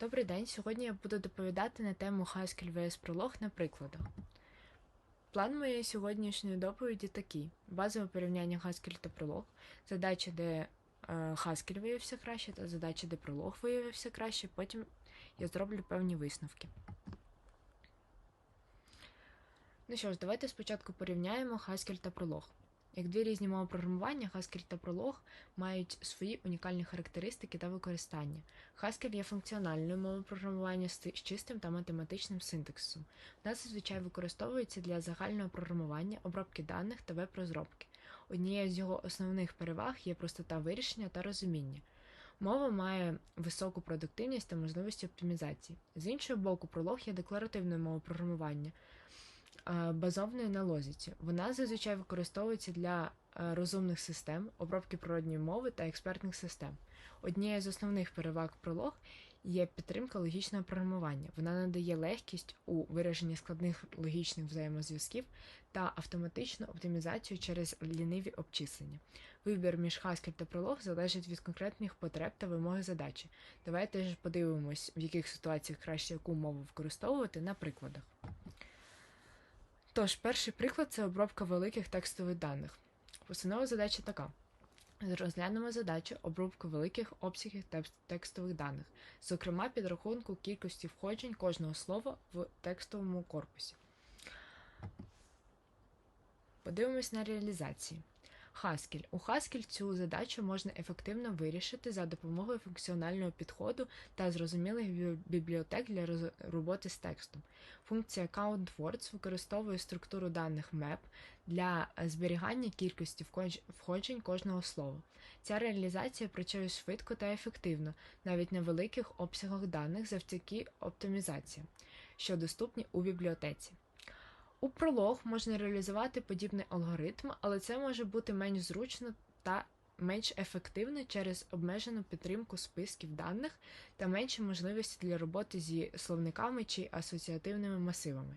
Добрий день. Сьогодні я буду доповідати на тему Haskell VS Prolog на прикладах. План моєї сьогоднішньої доповіді такий: базове порівняння Haskell та Prolog, задача, де е, Haskell виявився краще, та задача, де Prolog виявився краще. Потім я зроблю певні висновки. Ну що ж, давайте спочатку порівняємо Haskell та Prolog. Як дві різні мови програмування, Haskell та Prolog мають свої унікальні характеристики та використання. Haskell є функціональною мовою програмування з чистим та математичним синтаксом. Вона зазвичай використовується для загального програмування, обробки даних та веб-розробки. Однією з його основних переваг є простота вирішення та розуміння. Мова має високу продуктивність та можливості оптимізації. З іншого боку, Prolog є декларативною мовою програмування, е, базованою на лозіці. Вона зазвичай використовується для е, розумних систем, обробки природньої мови та експертних систем. Однією з основних переваг Prolog є підтримка логічного програмування. Вона надає легкість у вираженні складних логічних взаємозв'язків та автоматичну оптимізацію через ліниві обчислення. Вибір між Haskell та Prolog залежить від конкретних потреб та вимоги задачі. Давайте ж подивимось, в яких ситуаціях краще яку мову використовувати на прикладах. Тож, перший приклад це обробка великих текстових даних. Постанова задача така. Розглянемо задачу обробки великих обсягів текстових даних, зокрема підрахунку кількості входжень кожного слова в текстовому корпусі. Подивимось на реалізації. Haskell. У Haskell цю задачу можна ефективно вирішити за допомогою функціонального підходу та зрозумілих бібліотек для роботи з текстом. Функція CountWords використовує структуру даних map для е, зберігання кількості входжень кожного слова. Ця реалізація працює швидко та ефективно, навіть на великих обсягах даних завдяки оптимізації, що доступні у бібліотеці. У пролог можна реалізувати подібний алгоритм, але це може бути менш зручно та менш ефективно через обмежену підтримку списків даних та менші можливості для роботи зі словниками чи асоціативними масивами.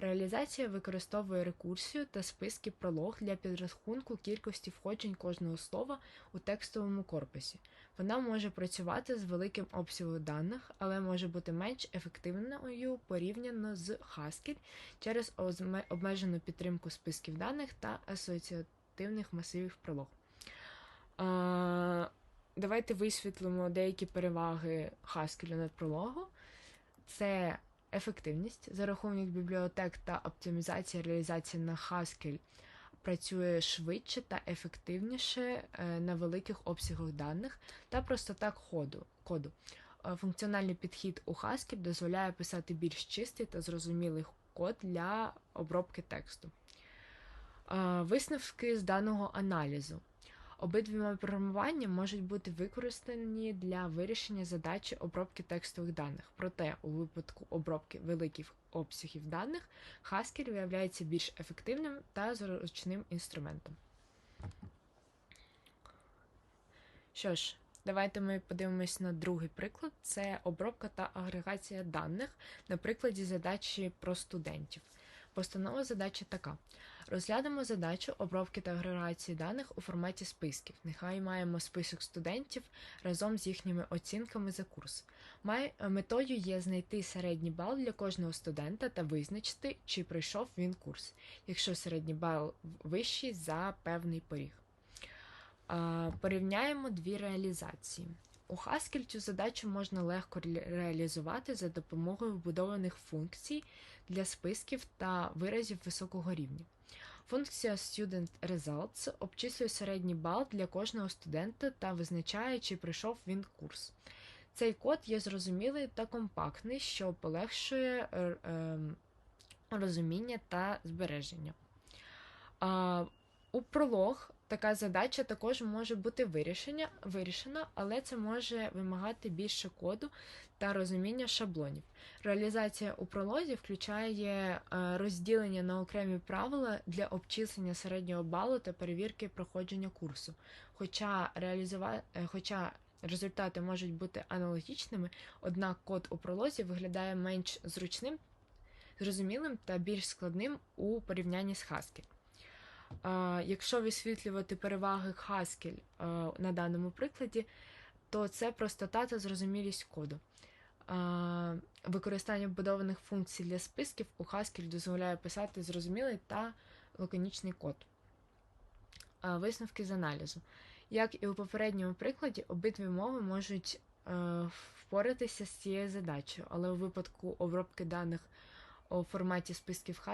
Реалізація використовує рекурсію та списки пролог для підрахунку кількості входжень кожного слова у текстовому корпусі. Вона може працювати з великим обсягом даних, але може бути менш ефективною порівняно з Haskell через обмежену підтримку списків даних та асоціативних масивів пролог. Давайте висвітлимо деякі переваги Haskell над прологу. Це ефективність за рахунок бібліотек та оптимізація реалізації на Haskell працює швидше та ефективніше е, на великих обсягах даних та простота ходу, коду. Е, Функціональний підхід у Haskell дозволяє писати більш чистий та зрозумілий код для обробки тексту. Е, Висновки з даного аналізу. Обидві мови програмування можуть бути використані для вирішення задачі обробки текстових даних. Проте, у випадку обробки великих обсягів даних, Haskell виявляється більш ефективним та зручним інструментом. Що ж, давайте ми подивимось на другий приклад: це обробка та агрегація даних на прикладі задачі про студентів. Постанова задачі така. Розглянемо задачу обробки та агрегації даних у форматі списків. Нехай маємо список студентів разом з їхніми оцінками за курс. Метою є знайти середній бал для кожного студента та визначити, чи пройшов він курс, якщо середній бал вищий за певний поріг. Порівняємо дві реалізації. У Haskell цю задачу можна легко реалізувати за допомогою вбудованих функцій для списків та виразів високого рівня. Функція Student Results обчислює середній бал для кожного студента та визначає, чи пройшов він курс. Цей код є зрозумілий та компактний, що полегшує е, ем, розуміння та збереження. У пролог така задача також може бути вирішення, вирішена, але це може вимагати більше коду та розуміння шаблонів. Реалізація у пролозі включає е, розділення на окремі правила для обчислення середнього балу та перевірки проходження курсу. Хоча, реалізува... е, хоча результати можуть бути аналогічними, однак код у пролозі виглядає менш зручним, зрозумілим та більш складним у порівнянні з Haskell. Якщо висвітлювати переваги Haskell на даному прикладі, то це простота та зрозумілість коду. Використання вбудованих функцій для списків у Haskell дозволяє писати зрозумілий та лаконічний код. Висновки з аналізу. Як і у попередньому прикладі, обидві мови можуть впоратися з цією задачею, але у випадку обробки даних у форматі списків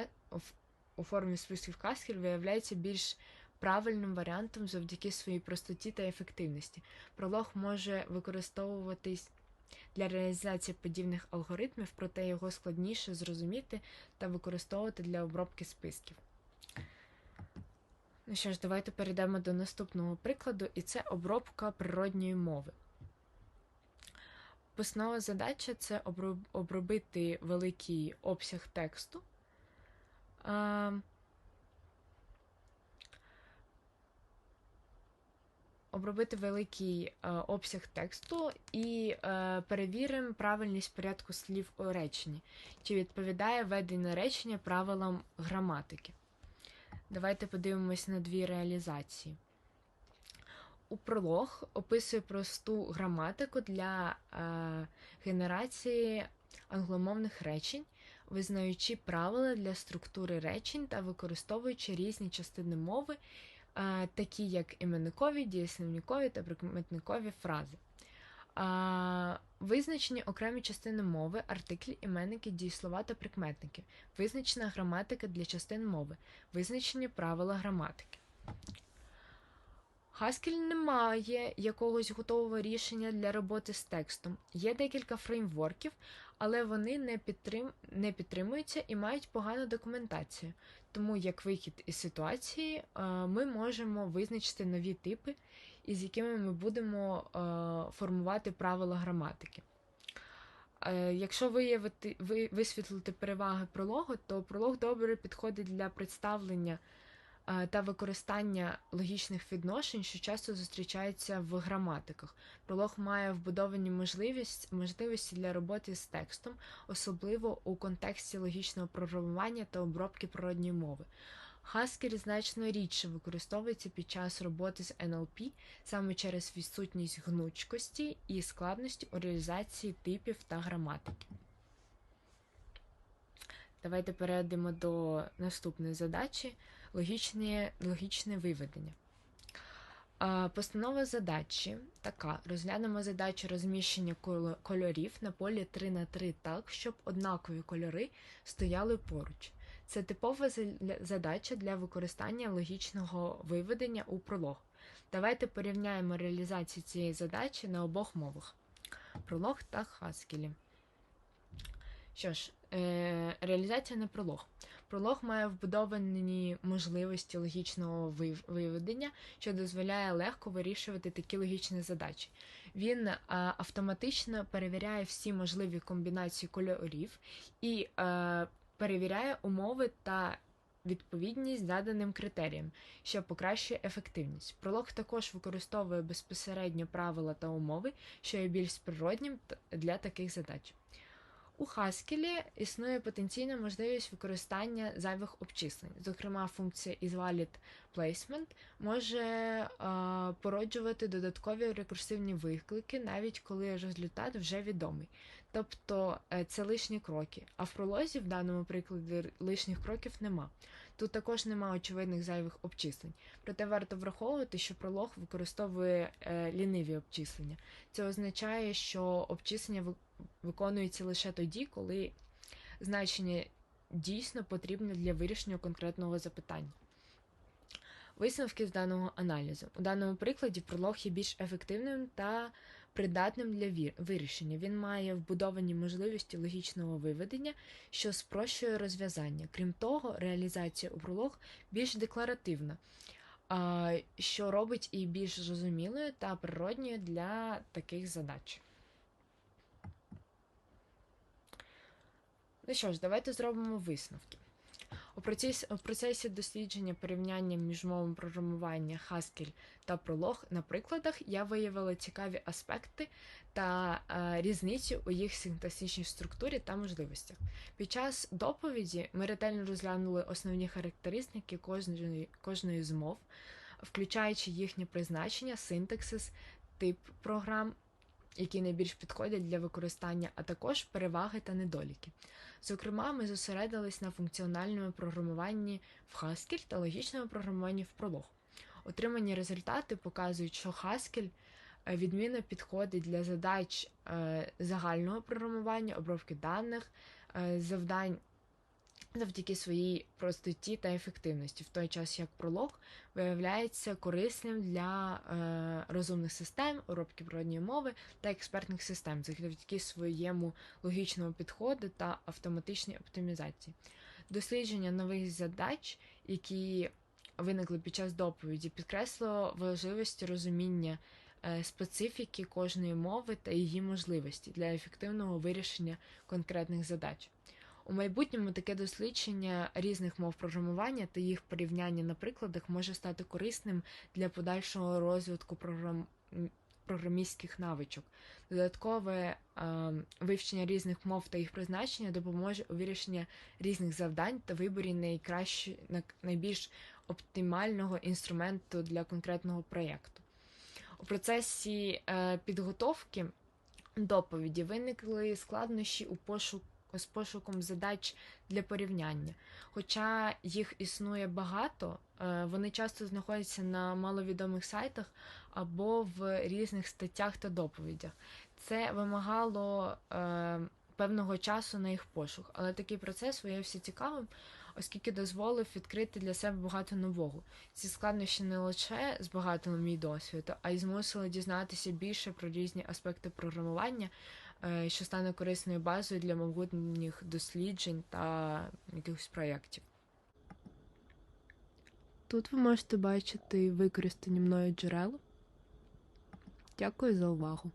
у формі списків Haskell виявляється більш правильним варіантом завдяки своїй простоті та ефективності. Пролог може використовуватись для реалізації подібних алгоритмів, проте його складніше зрозуміти та використовувати для обробки списків. Ну що ж, давайте перейдемо до наступного прикладу, і це обробка природньої мови. Основна задача це обробити великий обсяг тексту. А, обробити великий е, обсяг тексту і е, перевіримо правильність порядку слів у реченні, чи відповідає ведене речення правилам граматики. Давайте подивимось на дві реалізації. У пролог описує просту граматику для е, генерації англомовних речень, визнаючи правила для структури речень та використовуючи різні частини мови, е, такі як іменникові, дієслівникові та прикметникові фрази. Визначені окремі частини мови, артиклі, іменники, дієслова та прикметники, визначена граматика для частин мови, визначені правила граматики. Haskell не має якогось готового рішення для роботи з текстом. Є декілька фреймворків, але вони не, підтрим... не підтримуються і мають погану документацію. Тому, як вихід із ситуації, е, ми можемо визначити нові типи, із якими ми будемо е, формувати правила граматики. Е, Якщо виявити, ви, висвітлити переваги прологу, то пролог добре підходить для представлення та використання логічних відношень, що часто зустрічаються в граматиках. Пролог має вбудовані можливість, можливості для роботи з текстом, особливо у контексті логічного програмування та обробки природньої мови. Haskell значно рідше використовується під час роботи з NLP саме через відсутність гнучкості і складності у реалізації типів та граматики. Давайте перейдемо до наступної задачі логічне, логічне виведення. Постанова задачі така: розглянемо задачу розміщення кольорів на полі 3 на 3 так, щоб однакові кольори стояли поруч. Це типова задача для використання логічного виведення у пролог. Давайте порівняємо реалізацію цієї задачі на обох мовах: пролог та Haskell. Що ж, реалізація не пролог. Пролог має вбудовані можливості логічного виведення, що дозволяє легко вирішувати такі логічні задачі. Він е, автоматично перевіряє всі можливі комбінації кольорів і е, перевіряє умови та відповідність заданим критеріям, що покращує ефективність. Пролог також використовує безпосередньо правила та умови, що є більш природнім для таких задач. У Haskell існує потенційна можливість використання зайвих обчислень. Зокрема, функція isValidPlacement може е, породжувати додаткові рекурсивні виклики, навіть коли результат вже відомий. Тобто е, це лишні кроки. А в пролозі в даному прикладі лишніх кроків нема. Тут також нема очевидних зайвих обчислень. Проте варто враховувати, що пролог використовує е, ліниві обчислення. Це означає, що обчислення виконується лише тоді, коли значення дійсно потрібне для вирішення конкретного запитання. Висновки з даного аналізу. У даному прикладі пролог є більш ефективним та придатним для вирішення. Він має вбудовані можливості логічного виведення, що спрощує розв'язання. Крім того, реалізація у пролог більш декларативна, що робить її більш зрозумілою та природньою для таких задач. Ну що ж, давайте зробимо висновки. У процесі, у процесі дослідження порівняння між мовами програмування Haskell та Prolog на прикладах я виявила цікаві аспекти та е, різницю у їх синтаксичній структурі та можливостях. Під час доповіді ми ретельно розглянули основні характеристики кожної, кожної з мов, включаючи їхнє призначення, синтаксис, тип програм, які найбільш підходять для використання, а також переваги та недоліки. Зокрема, ми зосередились на функціональному програмуванні в Haskell та логічному програмуванні в Prolog. Отримані результати показують, що Haskell е, відмінно підходить для задач е, загального програмування, обробки даних, е, завдань завдяки своїй простоті та ефективності, в той час як пролог виявляється корисним для е, розумних систем, обробки природньої мови та експертних систем, завдяки своєму логічному підходу та автоматичній оптимізації. Дослідження нових задач, які виникли під час доповіді, підкреслило важливість розуміння е, специфіки кожної мови та її можливості для ефективного вирішення конкретних задач. У майбутньому таке дослідження різних мов програмування та їх порівняння на прикладах може стати корисним для подальшого розвитку програм... програмістських навичок. Додаткове е, вивчення різних мов та їх призначення допоможе у вирішенні різних завдань та виборі найкращі... найбільш оптимального інструменту для конкретного проєкту. У процесі е, підготовки доповіді виникли складнощі у пошуку з пошуком задач для порівняння. Хоча їх існує багато, е, вони часто знаходяться на маловідомих сайтах або в різних статтях та доповідях. Це вимагало е, певного часу на їх пошук, але такий процес виявився цікавим, оскільки дозволив відкрити для себе багато нового. Ці складнощі не лише збагатили мій досвід, а й змусили дізнатися більше про різні аспекти програмування, що стане корисною базою для майбутніх досліджень та якихось проєктів. Тут ви можете бачити використані мною джерела. Дякую за увагу.